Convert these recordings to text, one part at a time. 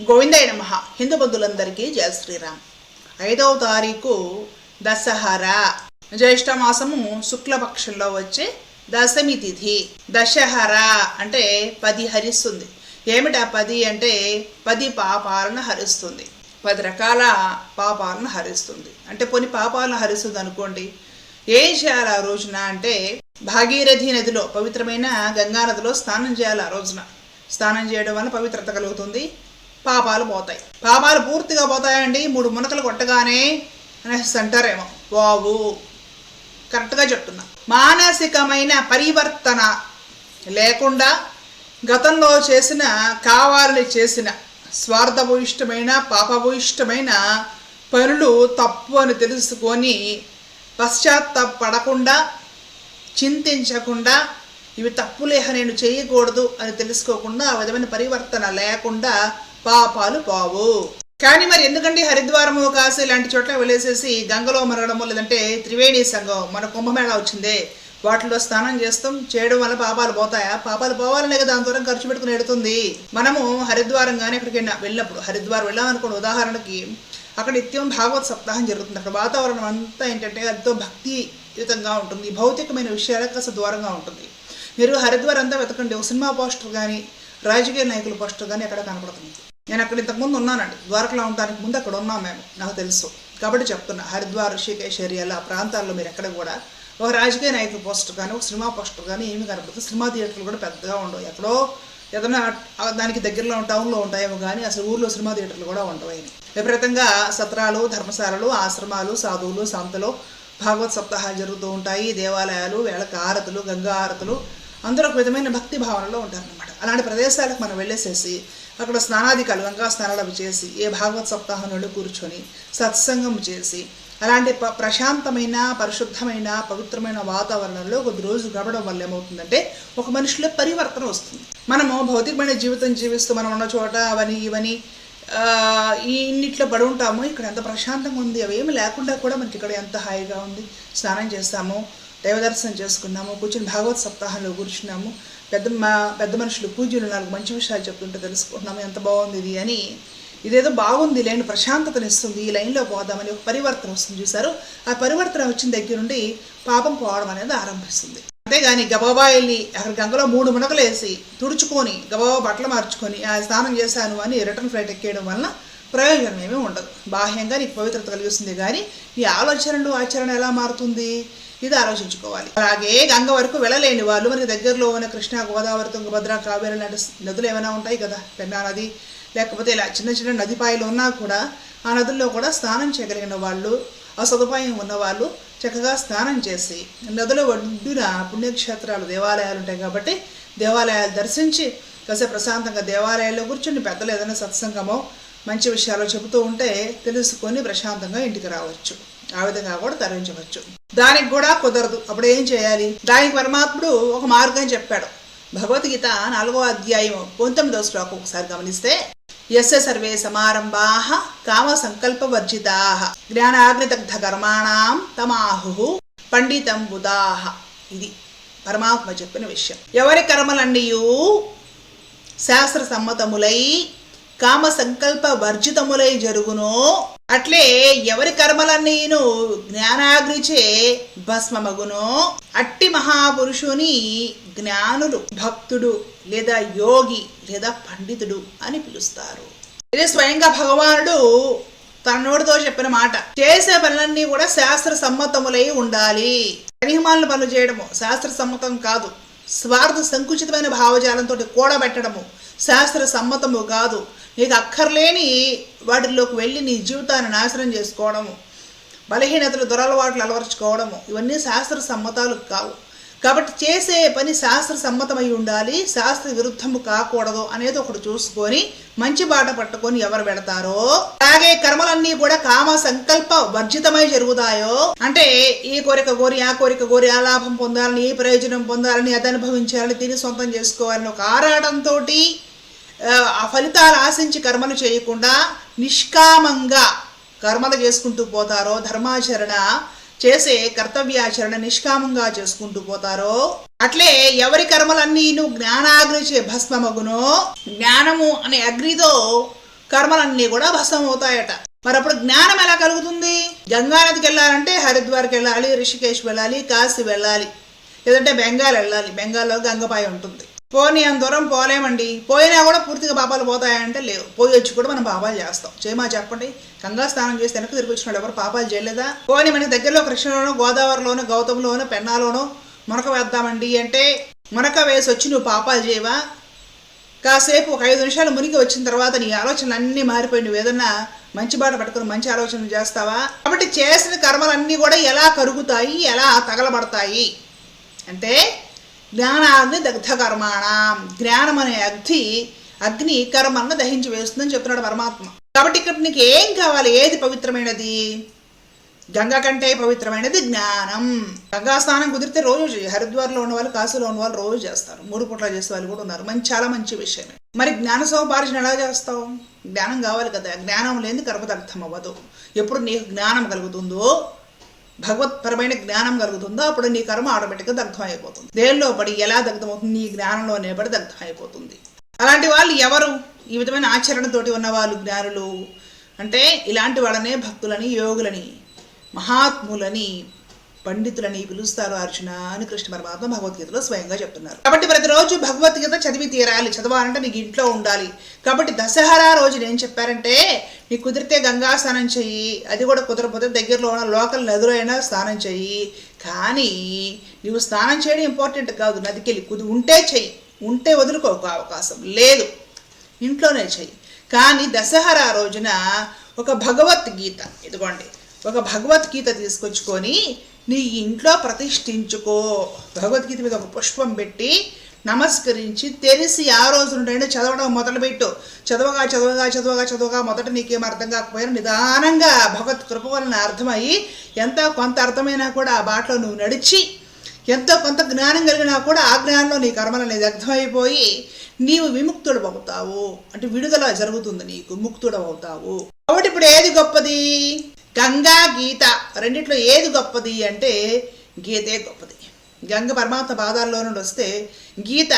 గోవిందయ్య నమ. హిందూ బంధువులందరికీ జయ శ్రీరామ్. ఐదవ తారీఖు దశహరా జ్యేష్ఠమాసము శుక్లపక్షంలో వచ్చే దశమి తిథి. దశహరా అంటే పది హరిస్తుంది. ఏమిటా పది అంటే పది పాపాలను హరిస్తుంది. పది రకాల పాపాలను హరిస్తుంది. అంటే కొన్ని పాపాలను హరిస్తుంది అనుకోండి. ఏం చేయాలి ఆ రోజున అంటే భాగీరథి నదిలో పవిత్రమైన గంగా నదిలో స్నానం చేయాలి ఆ రోజున. స్నానం చేయడం వల్ల పవిత్రత కలుగుతుంది. పాపాలు పోతాయి. పాపాలు పూర్తిగా పోతాయండి. మూడు మునకలు కొట్టగానే అనేసి అంటారేమో. బాబు కరెక్ట్గా చెప్తున్నా. మానసికమైన పరివర్తన లేకుండా గతంలో చేసిన కావాలని చేసిన స్వార్థభూయిష్టమైన పాపభూయిష్టమైన పనులు తప్పు అని తెలుసుకొని పశ్చాత్తాపడకుండా చింతించకుండా ఇవి తప్పులేహ నేను చేయకూడదు అని తెలుసుకోకుండా ఆ విధమైన పరివర్తన లేకుండా పాపాలు పావు. కానీ మరి ఎందుకంటే హరిద్వారము కాశీ లాంటి చోట్ల వెళ్ళేసేసి గంగలో మరగడము లేదంటే త్రివేణి సంఘం మన కుంభమేళ వచ్చిందే. వాటిలో స్నానం చేస్తాం చేయడం వల్ల పాపాలు పోతాయా? పాపాలు పోవాలనే కదా దాని దూరం ఖర్చు పెట్టుకుని ఎడుతుంది. మనము హరిద్వారం కానీ ఎక్కడికైనా వెళ్ళినప్పుడు హరిద్వారం వెళ్ళామనుకోండి ఉదాహరణకి అక్కడ నిత్యం భాగవత్ సప్తాహం జరుగుతుంది. అక్కడ వాతావరణం అంతా ఏంటంటే ఎంతో భక్తియుతంగా ఉంటుంది. భౌతికమైన విషయాలకు అసలు దూరంగా ఉంటుంది. మీరు హరిద్వార్ అంతా వెతకండి. ఒక సినిమా పోస్టర్ కానీ రాజకీయ నాయకుల పోస్టర్ కానీ ఎక్కడ కనపడుతుంది? నేను అక్కడ ఇంతకుముందు ఉన్నానండి. ద్వారకలో ఉండడానికి ముందు అక్కడ ఉన్నాం మేము. నాకు తెలుసు. కాబట్టి చెప్తున్నా. హరిద్వార్ ఋషికేశ్ ఏరియాలో ఆ ప్రాంతాల్లో మీరు ఎక్కడ కూడా ఒక రాజకీయ నాయకుల పోస్టర్ కానీ ఒక సినిమా పోస్టర్ కానీ ఏమి కనపడదు. సినిమా థియేటర్లు కూడా పెద్దగా ఉండవు. ఎక్కడో ఏదైనా దానికి దగ్గరలో టౌన్లో ఉంటాయేమో కానీ అసలు ఊర్లో సినిమా థియేటర్లు కూడా ఉండవు విపరీతంగా సత్రాలు ధర్మశాలలు ఆశ్రమాలు సాధువులు సంతలు భాగవత్ సప్తాహాలు జరుగుతూ ఉంటాయి. దేవాలయాలు వేళక ఆరతులు గంగా ఆరతులు. అందరూ ఒక విధమైన భక్తి భావనలో ఉంటారనమాట అలాంటి ప్రదేశాలకు మనం వెళ్ళేసేసి అక్కడ స్నానాధికాలు గంగా స్నానాలు అవి చేసి ఏ భాగవత్ సప్తాహం నుండి కూర్చొని సత్సంగం చేసి అలాంటి ప ప్రశాంతమైన పరిశుద్ధమైన పవిత్రమైన వాతావరణంలో కొద్ది రోజు గడవడం వల్ల ఏమవుతుందంటే ఒక మనిషిలో పరివర్తన వస్తుంది. మనము భౌతికమైన జీవితం జీవిస్తూ మనం ఉన్న చోట అవని ఇవని ఈ ఇన్నిట్లో పడి ఉంటాము ఇక్కడ ఎంత ప్రశాంతంగా ఉంది అవేమి లేకుండా కూడా మనకి ఇక్కడ ఎంత హాయిగా ఉంది. స్నానం చేస్తాము దైవదర్శనం చేసుకున్నాము కూర్చుని భాగవత్ సప్తాహంలో కూర్చున్నాము. పెద్ద మా పెద్ద మనుషులు పూజలు నాకు మంచి విషయాలు చెప్తుంటే తెలుసుకుంటున్నాము ఎంత బాగుంది ఇది అని. ఇదేదో బాగుంది లైన్ ప్రశాంతతను ఇస్తుంది ఈ లైన్లో పోదామని ఒక పరివర్తన వస్తుంది చూసారు ఆ పరివర్తన వచ్చిన దగ్గర నుండి పాపం పోవడం అనేది ఆరంభిస్తుంది. అంతేగాని గబాబా వెళ్ళి అక్కడ గంగలో మూడు మునకలు వేసి తుడుచుకొని గబాబా బట్టలు మార్చుకొని ఆ స్నానం చేశాను అని రిటర్న్ ఫ్లైట్ ఎక్కేయడం వలన ప్రయోజనం ఏమీ ఉండదు. బాహ్యంగా నీకు పవిత్రత కలిగిస్తుంది. కానీ నీ ఆలోచనలు ఆచరణ ఎలా మారుతుంది? ఇది ఆలోచించుకోవాలి అలాగే గంగ వరకు వెళ్ళలేని వాళ్ళు మనకి దగ్గరలో ఉన్న కృష్ణా గోదావరి తుంగభద్ర కావేరి లాంటి నదులు ఏమైనా ఉంటాయి కదా? పెన్నా నది లేకపోతే ఇలా చిన్న చిన్న నదిపాయలు ఉన్నా కూడా ఆ నదుల్లో కూడా స్నానం చేయగలిగిన వాళ్ళు ఆ సదుపాయం ఉన్నవాళ్ళు చక్కగా స్నానం చేసి నదుల ఒడ్డున పుణ్యక్షేత్రాలు దేవాలయాలు ఉంటాయి కాబట్టి దేవాలయాలు దర్శించి కాసేపు ప్రశాంతంగా దేవాలయాల్లో కూర్చుని పెద్దలు ఏదైనా సత్సంగమో మంచి విషయాలు చెబుతూ ఉంటే తెలుసుకొని ప్రశాంతంగా ఇంటికి రావచ్చు. ఆ విధంగా కూడా తరించవచ్చు దానికి కూడా కుదరదు. అప్పుడు ఏం చేయాలి? దానికి పరమాత్ముడు ఒక మార్గం చెప్పాడు. భగవద్గీత నాలుగో అధ్యాయం పంతొమ్మిదో శ్లోకం ఒకసారి గమనిస్తే యస్య సర్వే సమారంభా కామ సంకల్ప వర్జితా జ్ఞానాగ్నిదగ్ధ కర్మాణం తమాహు పండితం బుధాహ ఇది పరమాత్మ చెప్పిన విషయం. ఎవరి కర్మలన్నీయు శాస్త్ర సమ్మతములై కామ సంకల్ప వర్జితములై జరుగునో అట్లే ఎవరి కర్మలన్నీను జ్ఞానాగ్నిచే భస్మమగును అట్టి మహాపురుషుని జ్ఞానులు భక్తుడు లేదా యోగి లేదా పండితుడు అని పిలుస్తారు. ఇది స్వయంగా భగవానుడు తన నోటితో చెప్పిన మాట. చేసే పనులన్నీ కూడా శాస్త్ర సమ్మతములై ఉండాలి. పనిహిమాలను పనులు చేయడము శాస్త్ర సమ్మతం కాదు. స్వార్థ సంకుచితమైన భావజాలంతో కూడబెట్టడము శాస్త్ర సమ్మతము కాదు. నీకు అక్కర్లేని వాటిల్లోకి వెళ్ళి నీ జీవితాన్ని నాశనం చేసుకోవడము బలహీనతలు దురలవాట్లు అలవరుచుకోవడము ఇవన్నీ శాస్త్ర సమ్మతాలు కావు. కాబట్టి చేసే పని శాస్త్ర సమ్మతమై ఉండాలి శాస్త్ర విరుద్ధము కాకూడదు అనేది ఒకటి చూసుకొని మంచి బాట పట్టుకొని ఎవరు పెడతారో అలాగే కర్మలన్నీ కూడా కామ సంకల్ప వర్జితమై జరుగుతాయో అంటే ఈ కోరిక కోరి ఆ కోరిక కోరి ఆ లాభం పొందాలని ఈ ప్రయోజనం పొందాలని అది అనుభవించాలని తిని సొంతం చేసుకోవాలని ఒక ఆరాటంతో ఆ ఫలితాలు ఆశించి కర్మలు చేయకుండా నిష్కామంగా కర్మలు చేసుకుంటూ పోతారో ధర్మాచరణ చేసే కర్తవ్యాచరణ నిష్కామంగా చేసుకుంటూ పోతారో అట్లే ఎవరి కర్మలన్నీను జ్ఞానాగ్నిచే భస్మమగునో జ్ఞానము అనే అగ్నితో కర్మలన్నీ కూడా భస్మం అవుతాయట మరి అప్పుడు జ్ఞానం ఎలా కలుగుతుంది? గంగానదికి వెళ్ళాలంటే హరిద్వార్కి వెళ్ళాలి రిషికేశ్ వెళ్ళాలి కాశీ వెళ్ళాలి లేదంటే బెంగాల్ వెళ్ళాలి. బెంగాల్లో గంగపాయ ఉంటుంది. పోనీ అంత దూరం పోలేమండి. పోయినా కూడా పూర్తిగా పాపాలు పోతాయంటే లేవు. పోయి వచ్చి కూడా మనం పాపాలు చేస్తాం. చేయమా చెప్పండి? గంగా స్నానం చేసి వెనక్కి తిరిగి వచ్చినాడు ఎవరు పాపాలు చేయలేదా? పోనీ మనకి దగ్గరలో కృష్ణలోనో గోదావరిలోనో గౌతంలోనో పెన్నాలోనో మునక వేద్దామండి అంటే మునక వేసి వచ్చి నువ్వు పాపాలు చేయవా? కాసేపు ఒక ఐదు నిమిషాలు మునిగి వచ్చిన తర్వాత నీ ఆలోచనలు అన్నీ మారిపోయి నువ్వు ఏదన్నా మంచి బాట పట్టుకుని మంచి ఆలోచనలు చేస్తావా? కాబట్టి చేసిన కర్మలన్నీ కూడా ఎలా కరుగుతాయి ఎలా తగలబడతాయి? అంటే జ్ఞానాగ్ని దగ్ధ కర్మాణం జ్ఞానం అనే అగ్ని అగ్ని కర్మలను దహించి వేస్తుందని చెప్తున్నాడు పరమాత్మ. కాబట్టి ఇక్కడ నీకు ఏం కావాలి? ఏది పవిత్రమైనది? గంగా కంటే పవిత్రమైనది జ్ఞానం. గంగా స్నానం కుదిరితే రోజు హరిద్వార్లో ఉన్న వాళ్ళు కాశీలో ఉన్న వాళ్ళు రోజు చేస్తారు. మూడు పూట్ల చేసే వాళ్ళు కూడా ఉన్నారు. మంచి చాలా మంచి విషయమే మరి జ్ఞాన సముపార్జన ఎలా చేస్తావు? జ్ఞానం కావాలి కదా. జ్ఞానం లేని కర్మదర్థం అవ్వదు. ఎప్పుడు నీకు జ్ఞానం కలుగుతుందో భగవత్పరమైన జ్ఞానం కలుగుతుందో అప్పుడు నీ కర్మ ఆటోమేటిక్గా దగ్ధం అయిపోతుంది దేనిలో పడి ఎలా దగ్ధమవుతుంది? నీ జ్ఞానంలోనే పడి దగ్ధం అయిపోతుంది అలాంటి వాళ్ళు ఎవరు? ఈ విధమైన ఆచరణతోటి ఉన్న వాళ్ళు జ్ఞానులు. అంటే ఇలాంటి వాళ్ళనే భక్తులని యోగులని మహాత్ములని పండితులని పిలుస్తారు అర్జున అని కృష్ణ పరమాత్మ భగవద్గీతలో స్వయంగా చెప్తున్నారు. కాబట్టి ప్రతిరోజు భగవద్గీత చదివి తీరాలి చదవాలంటే నీకు ఇంట్లో ఉండాలి. కాబట్టి దసహరా రోజు ఏం చెప్పారంటే నీకు కుదిరితే గంగా స్నానం చెయ్యి అది కూడా కుదరకపోతే దగ్గరలో ఉన్న లోకల్ నదులైనా స్నానం చెయ్యి. కానీ నువ్వు స్నానం చేయడం ఇంపార్టెంట్ కాదు నదికి వెళ్ళి కుది ఉంటే చెయ్యి. ఉంటే వదులుకోక అవకాశం లేదు. ఇంట్లోనే చెయ్యి. కానీ దసహరా రోజున ఒక భగవద్గీత ఇదిగోండి ఒక భగవద్గీత తీసుకొచ్చుకొని నీ ఇంట్లో ప్రతిష్ఠించుకో. భగవద్గీత మీద ఒక పుష్పం పెట్టి నమస్కరించి తెలిసి ఆ రోజు నుండైనా చదవడం మొదలుపెట్టు. చదవగా చదవగా చదవగా చదవగా మొదట నీకేం అర్థం కాకపోయినా నిదానంగా భగవత్ కృప వలన అర్థమయ్యి ఎంతో కొంత అర్థమైనా కూడా ఆ బాటలో నువ్వు నడిచి ఎంతో కొంత జ్ఞానం కలిగినా కూడా ఆ జ్ఞానంలో నీ కర్మలు అనేది అర్థమైపోయి నీవు విముక్తుడు అవుతావు. అంటే విడుదల జరుగుతుంది నీకు ముక్తుడు అవుతావు. కాబట్టి ఇప్పుడు ఏది గొప్పది? గంగా గీత రెండిట్లో ఏది గొప్పది అంటే గీతే గొప్పది. గంగ పరమాత్మ పాదాల్లో నుండి వస్తే గీత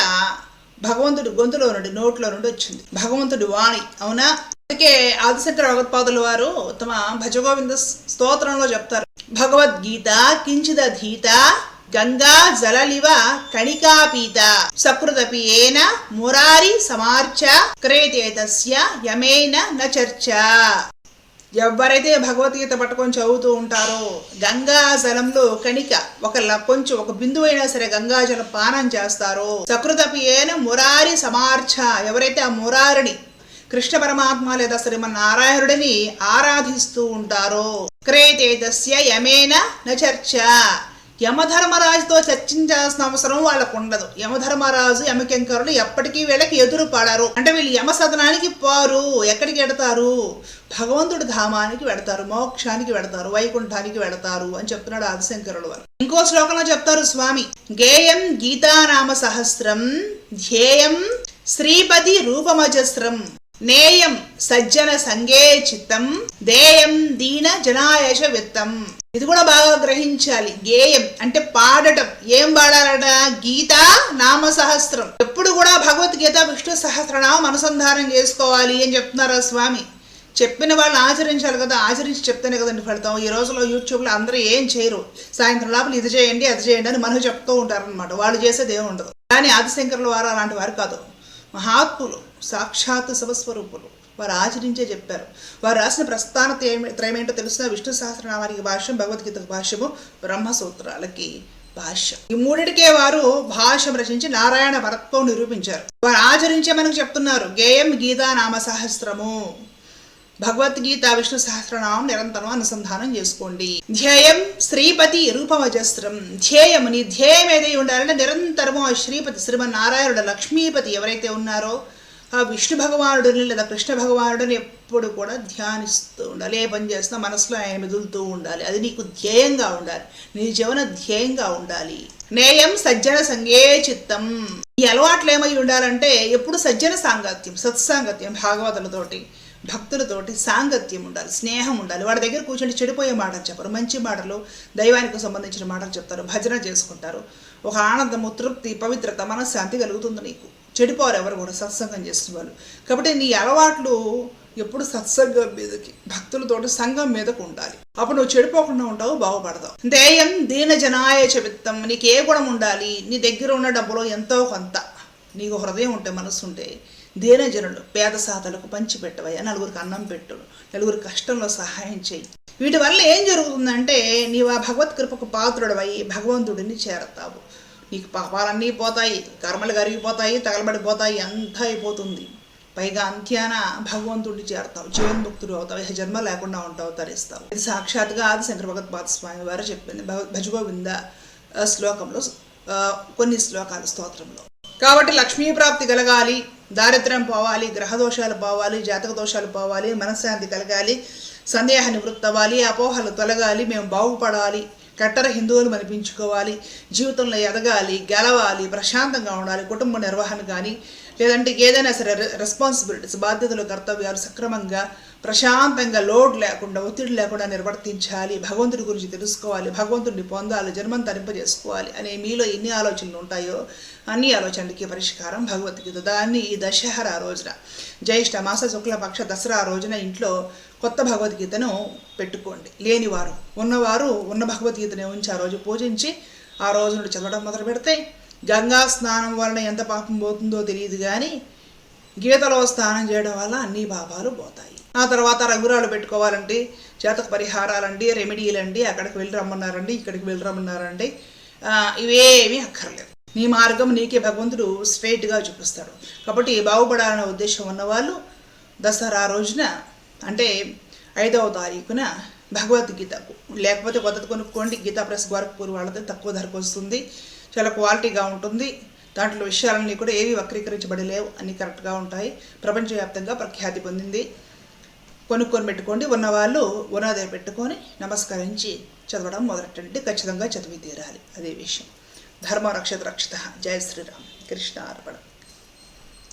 భగవంతుడి గొంతులో నుండి నోట్లో నుండి వచ్చింది. భగవంతుడి వాణి అవునా? అందుకే ఆదిశంకర భగవత్పాదుల వారు తమ భజగోవింద స్తోత్రంలో చెప్తారు. భగవద్గీత కించిదధీత గంగా జలలివ కణికాపీత సకృతపి ఏన మురారి సమార్చ క్రేతేతస్య యమేన న చర్చ ఎవరైతే భగవద్గీత పట్టుకొని చదువుతూ ఉంటారో గంగా జలంలో కణిక ఒక ల- కొంచెం ఒక బిందువు అయినా సరే గంగాజలం పానం చేస్తారో సకృతపియేన మురారి సమార్చ ఎవరైతే ఆ మురారిని కృష్ణ పరమాత్మ లేదా శ్రీమన్నారాయణుడిని ఆరాధిస్తూ ఉంటారో క్రేతేతస్య యమేన నచర్చ యమధర్మరాజుతో చర్చించాల్సిన అవసరం వాళ్ళకు ఉండదు యమధర్మరాజు యమకెంకరులు ఎప్పటికీ వీళ్ళకి ఎదురు పడరు. అంటే వీళ్ళు యమ సదనానికి పోరు. ఎక్కడికి వెడతారు? భగవంతుడి ధామానికి వెడతారు మోక్షానికి వెడతారు వైకుంఠానికి వెడతారు అని చెప్తున్నాడు ఆదిశంకరుడు వారు. ఇంకో శ్లోకంలో చెప్తారు స్వామి గేయం గీతానామ సహస్రం ధ్యేయం శ్రీపతి రూపమజస్రం నేయం సజ్జన సంగే చిత్తం దేయం దీన జనాయశ విత్తం ఇది కూడా బాగా గ్రహించాలి. గేయం అంటే పాడటం. ఏం పాడాలట? గీత నామ సహస్రం ఎప్పుడు కూడా భగవద్గీత విష్ణు సహస్రనామం అనుసంధానం చేసుకోవాలి అని చెప్తున్నారు స్వామి? చెప్పిన వాళ్ళు ఆచరించాలి కదా. ఆచరించి చెప్తేనే కదండి ఫలితం. ఈ రోజులో యూట్యూబ్లో అందరూ ఏం చేయరు. సాయంత్రం లోపల ఇది చేయండి అది చేయండి అని మనకు చెప్తూ ఉంటారనమాట వాళ్ళు చేసేది ఏమి ఉండదు. కానీ ఆదిశంకరుల వారు అలాంటి వారు కాదు. మహాత్ములు సాక్షాత్ శివస్వరూపులు. వారు ఆచరించే చెప్పారు. వారు రాసిన ప్రస్థాన త్రయమేంటో తెలిసిన? విష్ణు సహస్రనామానికి భాష్యం భగవద్గీతకు భాష్యము బ్రహ్మసూత్రాలకి భాష్యం. ఈ మూడిటికే వారు భాష్యం రచించి నారాయణ భరత్వం నిరూపించారు. వారు ఆచరించే మనకు చెప్తున్నారు. గేయం గీతా నామ సహస్రము. భగవద్గీత విష్ణు సహస్రనామం నిరంతరం అనుసంధానం చేసుకోండి. ధ్యేయం శ్రీపతి రూపమజస్రం ధ్యేయం నీ ధ్యేయం ఏదై ఉండాలంటే నిరంతరము ఆ శ్రీపతి శ్రీమన్నారాయణుడు లక్ష్మీపతి ఎవరైతే ఉన్నారో ఆ విష్ణు భగవానుడిని లేదా కృష్ణ భగవానుడిని ఎప్పుడు కూడా ధ్యానిస్తూ ఉండాలి. ఏ పని చేస్తున్నా మనసులో ఆయన మెదులుతూ ఉండాలి. అది నీకు ధ్యేయంగా ఉండాలి. నీ జీవన ధ్యేయంగా ఉండాలి. నేయం సజ్జన సంగే చిత్తం. ఈ అలవాట్లు ఏమై ఉండాలంటే ఎప్పుడు సజ్జన సాంగత్యం సత్సాంగత్యం భాగవతులతోటి భక్తులతోటి సాంగత్యం ఉండాలి. స్నేహం ఉండాలి. వాడి దగ్గర కూర్చొని చెడిపోయే మాటలు చెప్పరు. మంచి మాటలు దైవానికి సంబంధించిన మాటలు చెప్తారు. భజన చేసుకుంటారు. ఒక ఆనందము తృప్తి పవిత్రత మనశ్శాంతి కలుగుతుంది నీకు. చెడిపోరు ఎవరు కూడా సత్సంగం చేస్తున్న వాళ్ళు కాబట్టి నీ అలవాట్లు ఎప్పుడు సత్సంగం మీదకి భక్తులతోటి సంఘం మీదకు ఉండాలి. అప్పుడు నువ్వు చెడిపోకుండా ఉంటావు బాగుపడతావు. దేయం దీన జనాయ చవిత్తం నీకు ఏ గుణం ఉండాలి. నీ దగ్గర ఉన్న డబ్బులో ఎంతో కొంత. నీకు హృదయం ఉంటే మనసు ఉంటే దీనజనులు పేద సాధలకు పంచిపెట్టవయ్యా. నలుగురికి అన్నం పెట్టు నలుగురి కష్టంలో సహాయం చేయి వీటి వల్ల ఏం జరుగుతుందంటే నీవు ఆ భగవత్ కృపకు పాత్రుడవై భగవంతుడిని చేరతావు. నీకు పాపాలన్నీ పోతాయి కర్మలు కరిగిపోతాయి తగలబడిపోతాయి అంతా అయిపోతుంది. పైగా అంత్యాన భగవంతుడిని చేరతావు జీవన్ముక్తుడు అవుతావు ఇహ జన్మ లేకుండా ఉంటావు తరిస్తావు. ఇది సాక్షాత్గా ఆది శంకర భగవత్పాద స్వామి వారు చెప్పింది భజగోవింద శ్లోకంలో కొన్ని శ్లోకాలు స్తోత్రంలో. కాబట్టి లక్ష్మీ ప్రాప్తి కలగాలి దారిద్ర్యం పోవాలి గ్రహ దోషాలు పోవాలి జాతక దోషాలు పోవాలి మనశ్శాంతి కలగాలి సందేహ నివృత్తి అవ్వాలి అపోహలు తొలగాలి మేము బాగుపడాలి కట్టర హిందువులు అనిపించుకోవాలి జీవితంలో ఎదగాలి గెలవాలి ప్రశాంతంగా ఉండాలి కుటుంబ నిర్వహణ కానీ లేదంటే ఏదైనా సరే రె- రెస్పాన్సిబిలిటీస్ బాధ్యతలు కర్తవ్యాలు సక్రమంగా ప్రశాంతంగా లోడ్ లేకుండా ఒత్తిడి లేకుండా నిర్వర్తించాలి. భగవంతుడి గురించి తెలుసుకోవాలి. భగవంతుడిని పొందాలి. జన్మం తరింపజేసుకోవాలి అనే మీలో ఎన్ని ఆలోచనలు ఉంటాయో అన్ని ఆలోచనలకి పరిష్కారం భగవద్గీత. దాన్ని ఈ దశహర రోజున జ్యేష్ఠ మాస శుక్లపక్ష దసరా రోజున ఇంట్లో కొత్త భగవద్గీతను పెట్టుకోండి. లేనివారు ఉన్నవారు ఉన్న భగవద్గీతని ఉంచి ఆ రోజు పూజించి ఆ రోజు నుండి చదవడం మొదలు పెడితే గంగా స్నానం వలన ఎంత పాపం పోతుందో తెలియదు కానీ గీతలో స్నానం చేయడం వల్ల అన్ని పాపాలు పోతాయి. ఆ తర్వాత రంగురాలు పెట్టుకోవాలండి చేతకు పరిహారాలండి రెమెడీలండి అక్కడికి వెళ్ళి రమ్మన్నారండి ఇక్కడికి వెళ్ళి రమ్మన్నారండి. ఇవేమీ అక్కర్లేదు. నీ మార్గం నీకే భగవంతుడు స్ట్రైట్గా చూపిస్తాడు. కాబట్టి బాగుపడాలనే ఉద్దేశం ఉన్నవాళ్ళు దసరా రోజున అంటే ఐదవ తారీఖున భగవద్గీతకు లేకపోతే కొత్తది కొనుక్కోండి గీతా ప్రెస్ వరకు వాళ్ళది తక్కువ ధరకు వస్తుంది. చాలా క్వాలిటీగా ఉంటుంది. దాంట్లో విషయాలన్నీ కూడా ఏవి వక్రీకరించబడలేవు. అన్నీ కరెక్ట్గా ఉంటాయి. ప్రపంచవ్యాప్తంగా ప్రఖ్యాతి పొందింది. కొనుక్కొని పెట్టుకోండి. ఉన్నవాళ్ళు ఉన్నదే పెట్టుకొని నమస్కరించి చదవడం మొదలెట్టండి. ఖచ్చితంగా చదివి తీరాలి. అదే విషయం. ధర్మ రక్షత. రక్షిత జయ శ్రీరామ్. కృష్ణ అర్పణ